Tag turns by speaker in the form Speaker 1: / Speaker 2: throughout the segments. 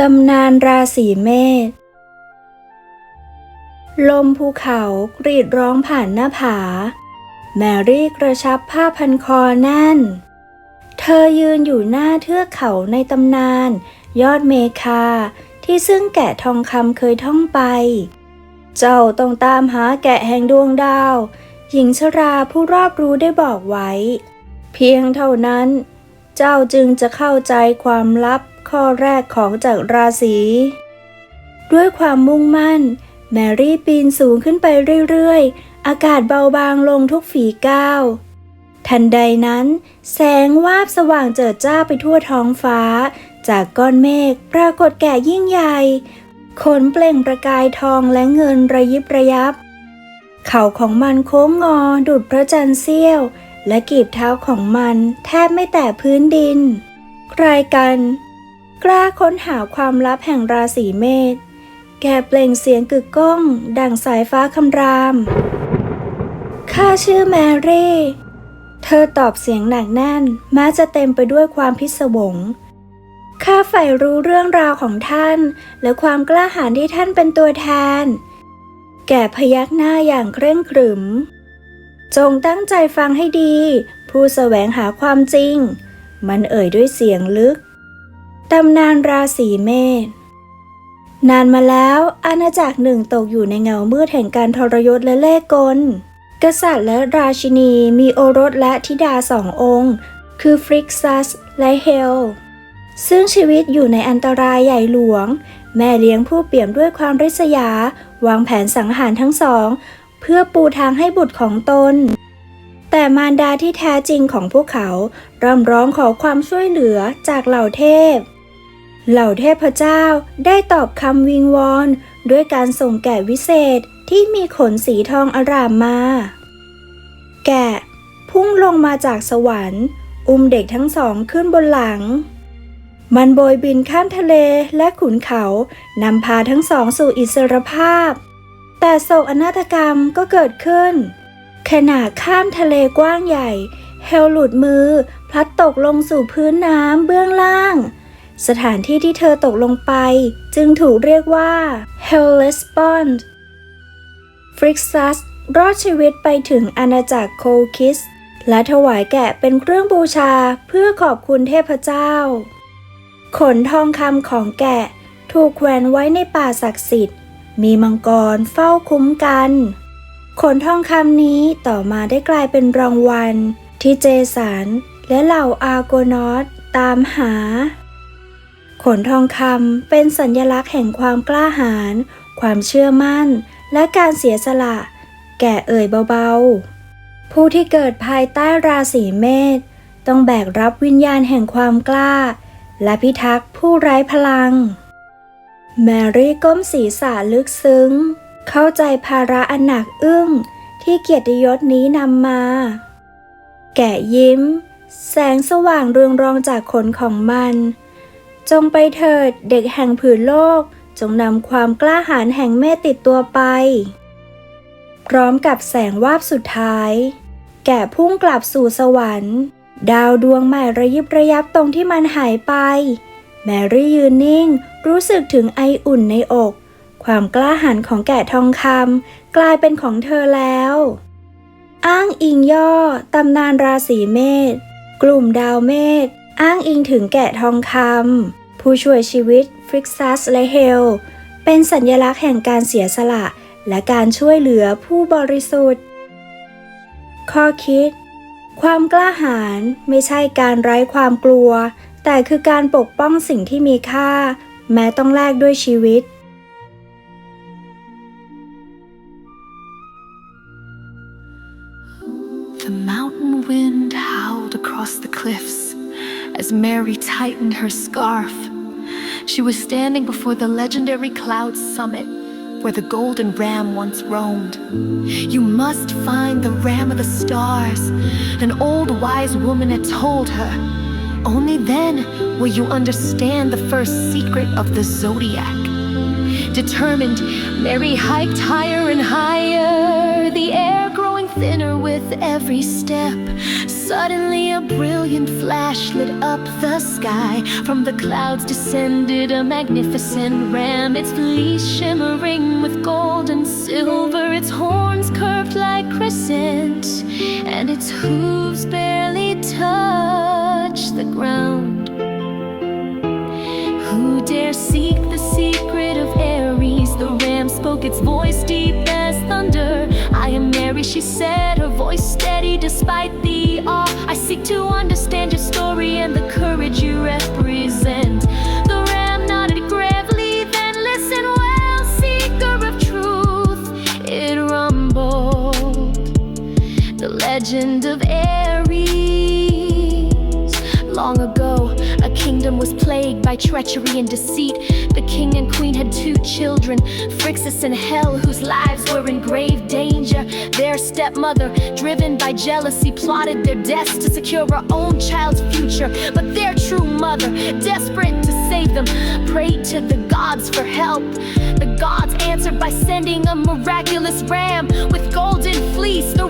Speaker 1: ตำนานราศีเมษ ลมภูเขากรีดร้องผ่านหน้าผา แมรี่กระชับผ้าพันคอแน่น เธอยืนอยู่หน้าเทือกเขาในตำนาน ยอดเมคาที่ซึ่งแกะทองคำเคยท่องไป เจ้าต้องตามหาแกะแห่งดวงดาว หญิงชราผู้รอบรู้ได้บอกไว้ เพียงเท่านั้น เจ้าจึงจะเข้าใจความลับ ข้อแรกของจากราศีด้วยความมุ่งมั่น แมรี่ปีนสูงขึ้นไปเรื่อยๆ อากาศเบาบางลงทุกฝีก้าว ทันใดนั้น แสงวาบสว่างเจิดจ้าไปทั่วท้องฟ้า จากก้อนเมฆปรากฏแก่ยิ่งใหญ่ขนเปล่งประกายทองและเงินระยิบระยับ เข่าของมันโค้งงอดุดพระจันทร์เสี้ยว และกีบเท้าของมันแทบไม่แตะพื้นดิน ใครกัน กล้าค้นหาความลับแห่งราศีเมษ แกเปล่งเสียงกึกก้อง ดังสายฟ้าคำราม ข้าชื่อแมรี่ เธอตอบเสียงหนักแน่นแม้จะเต็มไปด้วยความพิศวง ข้าใฝ่รู้เรื่องราวของท่าน และความกล้าหาญที่ท่านเป็นตัวแทน แก่พยักหน้าอย่างเคร่งขรึม จงตั้งใจฟังให้ดี ผู้แสวงหาความจริง มันเอ่ยด้วยเสียงลึก ตำนานราศีเมษนานมาแล้วอาณาจักรหนึ่งตกอยู่ในเงามืดแห่งการทรยศและเล่ห์กล กษัตริย์และราชินีมีโอรสและธิดาสององค์ คือฟริกซัสและเฮล ซึ่งชีวิตอยู่ในอันตรายใหญ่หลวง แม่เลี้ยงผู้เปี่ยมด้วยความริษยา วางแผนสังหารทั้งสอง เพื่อปูทางให้บุตรของตน แต่มารดาที่แท้จริงของพวกเขาร่ำร้องขอความช่วยเหลือจากเหล่าเทพ เหล่าเทพเจ้าได้ตอบคำวิงวอน ด้วยการส่งแกะวิเศษที่มีขนสีทองอร่ามมา แกะ พุ่งลงมาจากสวรรค์ อุ้มเด็กทั้งสองขึ้นบนหลัง มันโบยบินข้ามทะเลและขุนเขา นำพาทั้งสองสู่อิสรภาพ แต่โศกอนาถกรรมก็เกิดขึ้น ขณะข้ามทะเลกว้างใหญ่ เฮลหลุดมือ พลัดตกลงสู่พื้นน้ำเบื้องล่าง สถานที่ที่เธอตกลงไป จึงถูกเรียกว่า Hellespont ฟริกซัสรอดชีวิตไปถึงอาณาจักรโคคิส และถวายแกะเป็นเครื่องบูชาเพื่อขอบคุณเทพเจ้า ขนทองคำของแกะถูกแขวนไว้ในป่าศักดิ์สิทธิ์ มีมังกรเฝ้าคุ้มกัน ขนทองคำนี้ต่อมาได้กลายเป็นรางวัล ที่เจสันและเหล่าอาร์โกนอตตามหา ขนทองคำเป็นสัญลักษณ์แห่งความกล้าหาญ ความเชื่อมั่น และการเสียสละ แก่เอ่ยเบาๆ ผู้ที่เกิดภายใต้ราศีเมษต้องแบกรับวิญญาณแห่งความกล้า และพิทักษ์ผู้ไร้พลัง แมรี่ก้มศีรษะลึกซึ้ง เข้าใจภาระอันหนักอึ้งที่เกียรติยศนี้นำมา แกะยิ้ม แสงสว่างเรืองรองจากขนของมัน จงไปเถิดเด็กแห่งผืนโลก จงนำความกล้าหาญแห่งเมตติดตัวไป พร้อมกับแสงวาบสุดท้าย แกะพุ่งกลับสู่สวรรค์ ดาวดวงใหม่ระยิบระยับตรงที่มันหายไป แมรี่ยืนนิ่ง รู้สึกถึงไออุ่นในอก ความกล้าหาญของแกะทองคำกลายเป็นของเธอแล้ว อ้างอิงย่อตำนานราศีเมษกลุ่มดาวเมษ อ้างอิงถึงแกะทองคำผู้ช่วยชีวิตฟริกซัสและเฮล เป็นสัญลักษณ์แห่งการเสียสละ และการช่วยเหลือผู้บริสุทธิ์ ข้อคิด ความกล้าหาญไม่ใช่การไร้ความกลัว แต่คือการปกป้องสิ่งที่มีค่า แม้ต้องแลกด้วยชีวิต
Speaker 2: The mountain wind howled across the cliffs as Mary tightened her scarf. She was standing before the legendary cloud summit where the golden ram once roamed. You must find the ram of the stars, an old wise woman had told her. Only then will you understand the first secret of the zodiac. Determined, Mary hiked higher and higher, the air growing thinner with every step. Suddenly, a brilliant flash lit up the sky. From the clouds descended a magnificent ram, its fleece shimmering with gold and silver, its horns curved like crescent, and its hooves barely touched the ground. Who dare seek the secret of Aries? The ram spoke its voice deep. I Mary, she said, her voice steady despite the awe. I seek to understand your story and the courage you represent. The ram nodded gravely, then listen well, seeker of truth. It rumbled the legend of kingdom was plagued by treachery and deceit. The king and queen had two children, Phrixus and Hel, whose lives were in grave danger. Their stepmother, driven by jealousy, plotted their deaths to secure her own child's future. But their true mother, desperate to save them, prayed to the gods for help. The gods answered by sending a miraculous ram with golden fleece. The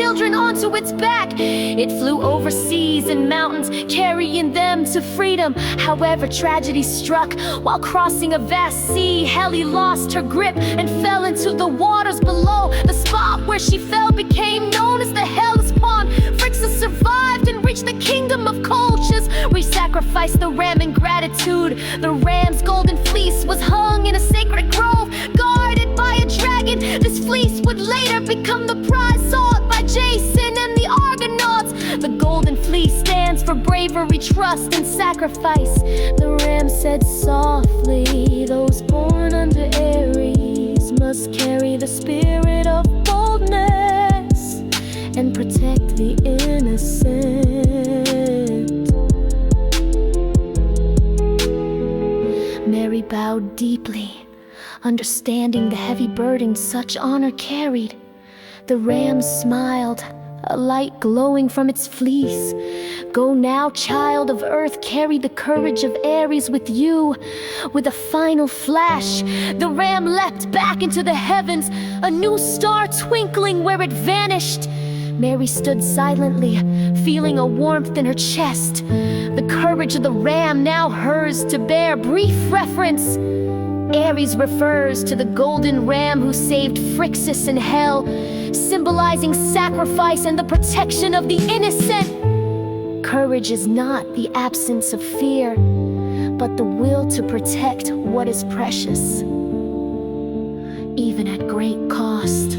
Speaker 2: children onto its back. It flew over seas and mountains, carrying them to freedom. However, tragedy struck while crossing a vast sea. Heli lost her grip and fell into the waters below. The spot where she fell became known as the Hell's Pond. Phrixus survived and reached the kingdom of Colchis. We sacrificed the ram in gratitude. The ram's golden stands for bravery, trust, and sacrifice. The ram said softly, Those born under Aries must carry the spirit of boldness and protect the innocent. Mary bowed deeply, understanding the heavy burden such honor carried. The ram smiled, a light glowing from its fleece. Go now, child of earth, carry the courage of Aries with you. With a final flash, the ram leapt back into the heavens, a new star twinkling where it vanished. Mary stood silently, feeling a warmth in her chest. The courage of the ram now hers to bear. Brief reference. Ares refers to the golden ram who saved Phrixus and Hell, symbolizing sacrifice and the protection of the innocent. Courage is not the absence of fear, but the will to protect what is precious, even at great cost.